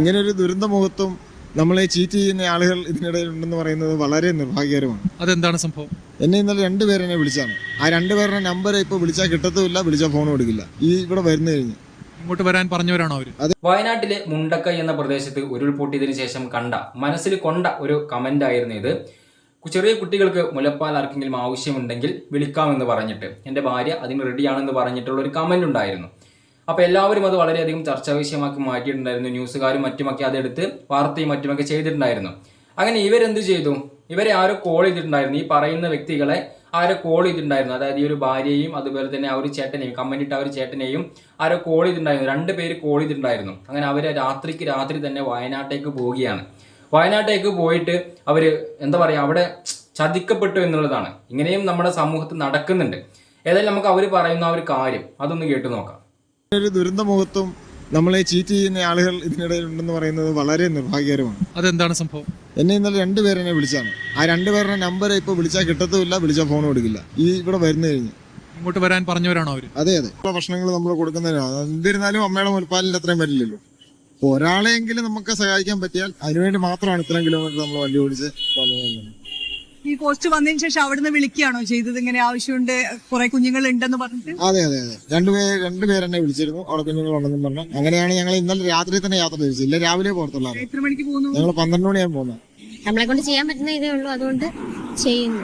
ഇങ്ങനെ ഒരു ദുരന്ത മുഖത്തും നമ്മളെ ചീറ്റ് ചെയ്യുന്ന ആളുകൾ ഇതിനിടയിൽ ഉണ്ടെന്ന് പറയുന്നത് വളരെ നിർഭാഗ്യകരമാണ്. അതെന്താണ് സംഭവം? എന്നെ ഇന്നലെ രണ്ടുപേരെ എന്നെ വിളിച്ചാണ്. ആ രണ്ടുപേരുടെ നമ്പർ ഇപ്പോൾ വിളിച്ചാൽ കിട്ടത്തുമില്ല വിളിച്ചാൽ ഫോൺ കൊടുക്കില്ല. ഈ ഇവിടെ വരുന്നു കഴിഞ്ഞ്. ഇങ്ങോട്ട് വരാൻ പറഞ്ഞവരാണോ അവർ? വയനാട്ടിലെ മുണ്ടക്ക എന്ന പ്രദേശത്ത് ഉരുൾപൊട്ടിയതിനു ശേഷം കണ്ട മനസ്സിൽ കൊണ്ട ഒരു കമന്റ് ആയിരുന്നു ഇത്. ചെറിയ കുട്ടികൾക്ക് മുലപ്പാൽ ആർക്കെങ്കിലും ആവശ്യമുണ്ടെങ്കിൽ വിളിക്കാമെന്ന് പറഞ്ഞിട്ട്. എന്റെ ഭാര്യ അതിന് റെഡിയാണെന്ന് പറഞ്ഞിട്ടുള്ള ഒരു കമന്റ് ഉണ്ടായിരുന്നു. അപ്പോൾ എല്ലാവരും അത് വളരെയധികം ചർച്ചാ വിഷയമാക്കി മാറ്റിയിട്ടുണ്ടായിരുന്നു. ന്യൂസുകാരും മറ്റുമൊക്കെ അതെടുത്ത് വാർത്തയും മറ്റുമൊക്കെ ചെയ്തിട്ടുണ്ടായിരുന്നു. അങ്ങനെ ഇവരെന്ത് ചെയ്തു? ഇവരെ ആരോ കോൾ ചെയ്തിട്ടുണ്ടായിരുന്നു. ഈ പറയുന്ന വ്യക്തികളെ ആരോ കോൾ ചെയ്തിട്ടുണ്ടായിരുന്നു. അതായത് ഈ ഒരു ഭാര്യയും അതുപോലെ തന്നെ ആ ഒരു ചേട്ടനെയും കമന്റ് ആ ഒരു ചേട്ടനെയും ആരോ കോൾ ചെയ്തിട്ടുണ്ടായിരുന്നു. രണ്ട് പേര് കോൾ ചെയ്തിട്ടുണ്ടായിരുന്നു. അങ്ങനെ അവർ രാത്രിക്ക് രാത്രി തന്നെ വയനാട്ടേക്ക് പോവുകയാണ്. വയനാട്ടേക്ക് പോയിട്ട് അവർ എന്താ പറയാ അവിടെ ചതിക്കപ്പെട്ടു എന്നുള്ളതാണ്. ഇങ്ങനെയും നമ്മുടെ സമൂഹത്തിൽ നടക്കുന്നുണ്ട്. ഏതായാലും നമുക്ക് അവർ പറയുന്ന ആ ഒരു കാര്യം അതൊന്ന് കേട്ടു നോക്കാം. ഒരു ദുരന്ത മുഖത്തും നമ്മളെ ചീറ്റ് ചെയ്യുന്ന ആളുകൾ ഇതിനിടയിൽ ഉണ്ടെന്ന് പറയുന്നത് വളരെ നിർഭാഗ്യകരമാണ്. അതെന്താണ് സംഭവം? എന്നെ ഇന്നലെ രണ്ടുപേരെ എന്നെ വിളിച്ചാണ്. ആ രണ്ടുപേരുടെ നമ്പർ ഇപ്പോൾ വിളിച്ചാൽ കിട്ടത്തുമില്ല വിളിച്ചാൽ ഫോൺ കൊടുക്കില്ല ഈ ഇവിടെ വരുന്നു കഴിഞ്ഞ്. ഇങ്ങോട്ട് വരാൻ പറഞ്ഞവരാണോ അവർ? അതെ അതെ. ഭക്ഷണങ്ങൾ നമ്മൾ കൊടുക്കുന്നതിനാണ് എന്നിരുന്നാലും അമ്മയുടെ മുലപ്പാലിന്റെ അത്രയും വരില്ലല്ലോ. അപ്പോൾ ഒരാളെയെങ്കിലും നമുക്ക് സഹായിക്കാൻ പറ്റിയാൽ അതിനുവേണ്ടി മാത്രമാണ് ഇത്രയും കിലോമീറ്റർ നമ്മൾ വണ്ടി ഓടിച്ച് വന്നത്. ഈ പോസ്റ്റ് വന്നതിന് ശേഷം അവിടുന്ന് വിളിക്കുകയാണോ ചെയ്തത്? ഇങ്ങനെ ആവശ്യമുണ്ട് കുറെ കുഞ്ഞുങ്ങൾ ഉണ്ടെന്ന് പറഞ്ഞിട്ട്? അതെ അതെ അതെ. രണ്ടുപേർ രണ്ടുപേരെന്നെ വിളിച്ചിരുന്നു. അവിടെ കുഞ്ഞുങ്ങൾ ഉണ്ടെന്നും പറഞ്ഞു. അങ്ങനെയാണ് ഞങ്ങൾ ഇന്നലെ രാത്രി തന്നെ യാത്ര തിരിച്ചത്. ഇല്ല രാവിലെ പോകത്തുള്ള എത്ര മണിക്ക് പോകുന്നു? ഞങ്ങൾ പന്ത്രണ്ട് മണിയാണ് പോകുന്നത്. നമ്മളെ കൊണ്ട് ചെയ്യാൻ പറ്റുന്ന ഇതേ ഉള്ളൂ. അതുകൊണ്ട് ചെയ്യുന്നു.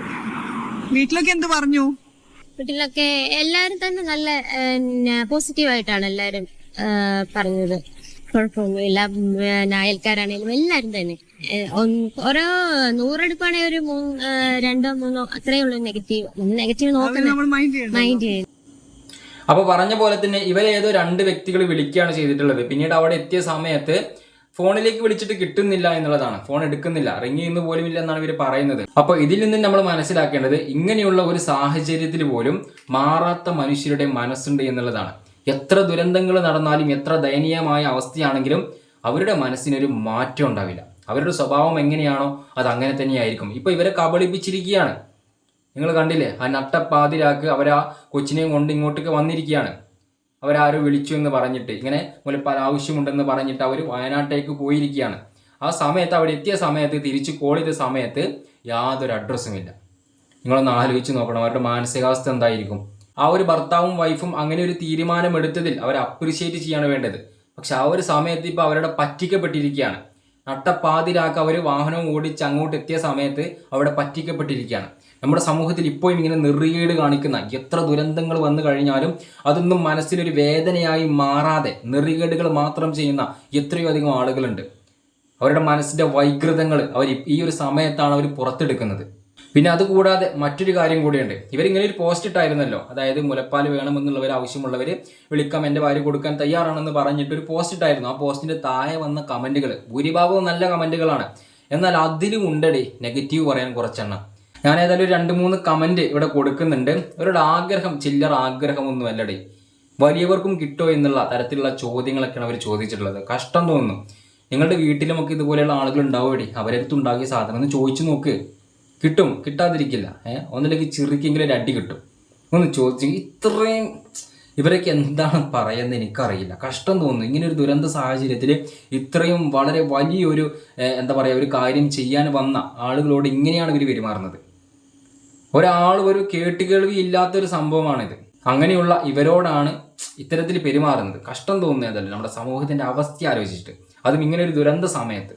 വീട്ടിലൊക്കെ എന്ത് പറഞ്ഞു? വീട്ടിലൊക്കെ എല്ലാരും തന്നെ നല്ല പോസിറ്റീവ് ആയിട്ടാണ് എല്ലാരും പറഞ്ഞത്. കുഴപ്പമൊന്നുമില്ല. അയൽക്കാരാണേലും എല്ലാരും തന്നെ. ഓരോ നൂറെടുപ്പാണെങ്കിൽ ഒരു രണ്ടോ മൂന്നോ അത്രേ ഉള്ളൂ നെഗറ്റീവ്. നെഗറ്റീവ് നോക്കണം നമ്മൾ മൈൻഡ് ചെയ്യുന്നു അപ്പൊ പറഞ്ഞ പോലെ തന്നെ ഇവരേതോ രണ്ട് വ്യക്തികൾ വിളിക്കുകയാണ് ചെയ്തിട്ടുള്ളത്. പിന്നീട് അവിടെ എത്തിയ സമയത്ത് ഫോണിലേക്ക് വിളിച്ചിട്ട് കിട്ടുന്നില്ല എന്നുള്ളതാണ്. ഫോൺ എടുക്കുന്നില്ല. റിങ് ചെയ്യുന്ന പോലും ഇല്ല എന്നാണ് ഇവർ പറയുന്നത്. അപ്പൊ ഇതിൽ നിന്ന് നമ്മൾ മനസ്സിലാക്കേണ്ടത് ഇങ്ങനെയുള്ള ഒരു സാഹചര്യത്തിൽ പോലും മാറാത്ത മനുഷ്യരുടെ മനസ്സുണ്ട് എന്നുള്ളതാണ്. എത്ര ദുരന്തങ്ങൾ നടന്നാലും എത്ര ദയനീയമായ അവസ്ഥയാണെങ്കിലും അവരുടെ മനസ്സിനൊരു മാറ്റം ഉണ്ടാവില്ല. അവരുടെ സ്വഭാവം എങ്ങനെയാണോ അത് അങ്ങനെ തന്നെയായിരിക്കും. ഇപ്പൊ ഇവരെ കബളിപ്പിച്ചിരിക്കുകയാണ്. നിങ്ങൾ കണ്ടില്ലേ? ആ നട്ടപ്പാതിരാക്ക് അവർ ആ കൊച്ചിനെയും കൊണ്ട് ഇങ്ങോട്ടേക്ക് വന്നിരിക്കുകയാണ്. അവരാരോ വിളിച്ചു എന്ന് പറഞ്ഞിട്ട് ഇങ്ങനെ മുലപ്പാൽ ആവശ്യമുണ്ടെന്ന് പറഞ്ഞിട്ട് അവർ വയനാട്ടേക്ക് പോയിരിക്കുകയാണ്. ആ സമയത്ത് അവിടെ എത്തിയ സമയത്ത് തിരിച്ച് കോൾ ചെയ്ത സമയത്ത് യാതൊരു അഡ്രസ്സും ഇല്ല. നിങ്ങളൊന്ന് ആലോചിച്ച് നോക്കണം അവരുടെ മാനസികാവസ്ഥ എന്തായിരിക്കും? ആ ഒരു ഭർത്താവും വൈഫും അങ്ങനെ ഒരു തീരുമാനം എടുത്തതിൽ അവരെ അപ്രിഷിയേറ്റ് ചെയ്യാണ് വേണ്ടത്. പക്ഷെ ആ ഒരു സമയത്ത് ഇപ്പോൾ അവരുടെ പറ്റിക്കപ്പെട്ടിരിക്കുകയാണ്. നട്ടപ്പാതിരാക്ക് അവർ വാഹനം ഓടിച്ച് അങ്ങോട്ട് എത്തിയ സമയത്ത് അവിടെ പറ്റിക്കപ്പെട്ടിരിക്കുകയാണ്. നമ്മുടെ സമൂഹത്തിൽ ഇപ്പോഴും ഇങ്ങനെ നെറികേട് കാണിക്കുന്ന എത്ര ദുരന്തങ്ങൾ വന്നു കഴിഞ്ഞാലും അതൊന്നും മനസ്സിലൊരു വേദനയായി മാറാതെ നിറികേടുകൾ മാത്രം ചെയ്യുന്ന എത്രയോ അധികം ആളുകളുണ്ട്. അവരുടെ മനസ്സിന്റെ വൈകൃതങ്ങൾ അവർ ഈ ഒരു സമയത്താണ് അവർ പുറത്തെടുക്കുന്നത്. പിന്നെ അതുകൂടാതെ മറ്റൊരു കാര്യം കൂടിയുണ്ട്. ഇവരിങ്ങനെ ഒരു പോസ്റ്റ് ഇട്ടായിരുന്നല്ലോ. അതായത് മുലപ്പാൽ വേണമെന്നുള്ളവർ ആവശ്യമുള്ളവർ വിളിക്കാം എന്റെ ഭാര്യ കൊടുക്കാൻ തയ്യാറാണെന്ന് പറഞ്ഞിട്ട് ഒരു പോസ്റ്റ് ഇട്ടായിരുന്നു. ആ പോസ്റ്റിന്റെ താഴെ വന്ന കമന്റുകൾ ഭൂരിഭാഗവും നല്ല കമന്റുകളാണ് എന്നാൽ അതിലും ഉണ്ടടി നെഗറ്റീവ് പറയാൻ കുറച്ചെണ്ണം. ഞാൻ ഏതായാലും രണ്ട് മൂന്ന് കമന്റ് ഇവിടെ കൊടുക്കുന്നുണ്ട്. ഒരു ആഗ്രഹം ചില്ലറ ആഗ്രഹമൊന്നും അല്ലടി വലിയവർക്കും കിട്ടോ എന്നുള്ള തരത്തിലുള്ള ചോദ്യങ്ങളൊക്കെയാണ് അവർ ചോദിച്ചിട്ടുള്ളത്. കഷ്ടം തോന്നുന്നു. നിങ്ങളുടെ വീട്ടിലുമൊക്കെ ഇതുപോലെയുള്ള ആളുകൾ ഉണ്ടാവുമടി. അവരടുത്ത് ഉണ്ടാക്കിയ സാധനം ഒന്ന് ചോദിച്ചു നോക്ക്. കിട്ടും കിട്ടാതിരിക്കില്ല. ഏഹ് ഒന്നിലേക്ക് ചെറുക്കെങ്കിലും ഒരു അടി കിട്ടും. ഒന്ന് ചോദിച്ചു ഇത്രയും ഇവരൊക്കെ എന്താണ് പറയുന്നത് എനിക്കറിയില്ല. കഷ്ടം തോന്നുന്നു. ഇങ്ങനെ ഒരു ദുരന്ത സാഹചര്യത്തിൽ ഇത്രയും വളരെ വലിയൊരു എന്താ പറയുക ഒരു കാര്യം ചെയ്യാൻ വന്ന ആളുകളോട് ഇങ്ങനെയാണ് ഇവർ പെരുമാറുന്നത്. ഒരാൾ ഒരു കേട്ടുകേൾവി ഇല്ലാത്തൊരു സംഭവമാണിത്. അങ്ങനെയുള്ള ഇവരോടാണ് ഇത്തരത്തിൽ പെരുമാറുന്നത്. കഷ്ടം തോന്നുന്നതല്ല നമ്മുടെ സമൂഹത്തിന്റെ അവസ്ഥ ആലോചിച്ചിട്ട്. അതും ഇങ്ങനെ ഒരു ദുരന്ത സമയത്ത്.